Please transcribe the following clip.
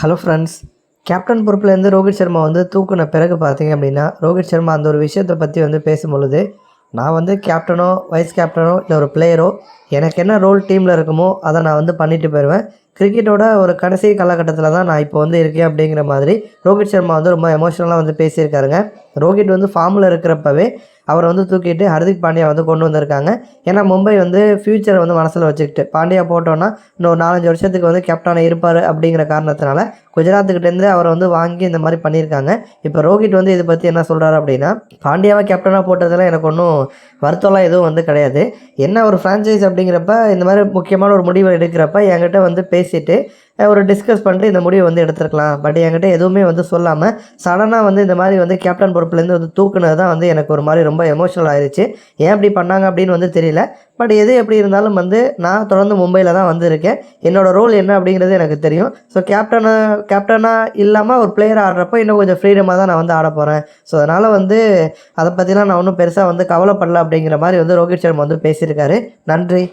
Hello friends captain பொறுப்புலேருந்து ரோஹித் சர்மா வந்து தூக்குன பிறகு பார்த்தீங்க அப்படின்னா ரோஹித் சர்மா அந்த ஒரு விஷயத்தை பற்றி வந்து பேசும்பொழுது நான் வந்து கேப்டனோ வைஸ் கேப்டனோ இல்லை ஒரு பிளேயரோ எனக்கு என்ன ரோல் டீமில் இருக்குமோ அதை நான் வந்து பண்ணிட்டு போயிடுவேன் கிரிக்கெட்டோட ஒரு கடைசி காலகட்டத்தில் தான் நான் இப்போ வந்து இருக்கேன் அப்படிங்கிற மாதிரி ரோஹித் சர்மா வந்து ரொம்ப எமோஷனலாக வந்து பேசியிருக்காருங்க. ரோஹித் வந்து ஃபார்மில் இருக்கிறப்பவே அவரை வந்து தூக்கிட்டு ஹர்திக் பாண்டியா வந்து கொண்டு வந்திருக்காங்க. ஏன்னா மும்பை வந்து ஃப்யூச்சரை வந்து மனசில் வச்சுக்கிட்டு பாண்டியா போட்டோன்னா இன்னும் நாலஞ்சு வருஷத்துக்கு வந்து கேப்டனாக இருப்பார் அப்படிங்கிற காரணத்தினால குஜராத்துக்கிட்டேருந்து அவரை வந்து வாங்கி இந்த மாதிரி பண்ணியிருக்காங்க. இப்போ ரோஹித் வந்து இதை பற்றி என்ன சொல்கிறாரு அப்படின்னா பாண்டியாவை கேப்டனாக போட்டதில் எனக்கு ஒன்றும் வருத்தம்லாம் எதுவும் வந்து கிடையாது. என்ன ஒரு ஃப்ரான்ச்சைஸ் அப்படிங்கிறப்ப இந்த மாதிரி முக்கியமான ஒரு முடிவை எடுக்கிறப்ப என்கிட்ட வந்து பேசி பேசிட்டு ஒரு டிஸ்கஸ் பண்ணிட்டு இந்த முடிவை வந்து எடுத்துருக்கலாம். பட் என்கிட்ட எதுவுமே வந்து சொல்லாமல் சடனாக வந்து இந்த மாதிரி வந்து கேப்டன் பொறுப்புலேருந்து வந்து தூக்குனது தான் வந்து எனக்கு ஒரு மாதிரி ரொம்ப எமோஷனல் ஆயிடுச்சு ஏன் இப்படி பண்ணாங்க அப்படின்னு வந்து தெரியல. பட் எது எப்படி இருந்தாலும் வந்து நான் தொடர்ந்து மும்பையில் தான் வந்து இருக்கேன். என்னோடய ரோல் என்ன அப்படிங்கிறது எனக்கு தெரியும். ஸோ கேப்டனை கேப்டனாக இல்லாமல் ஒரு பிளேயர் ஆடுறப்போ இன்னும் கொஞ்சம் ஃப்ரீடமாக தான் நான் வந்து ஆட போகிறேன் ஸோ அதனால் வந்து அதை பற்றிலாம் நான் ஒன்றும் பெருசாக வந்து கவலைப்படல அப்படிங்கிற மாதிரி வந்து ரோஹித் சர்மா வந்து பேசியிருக்காரு. நன்றி.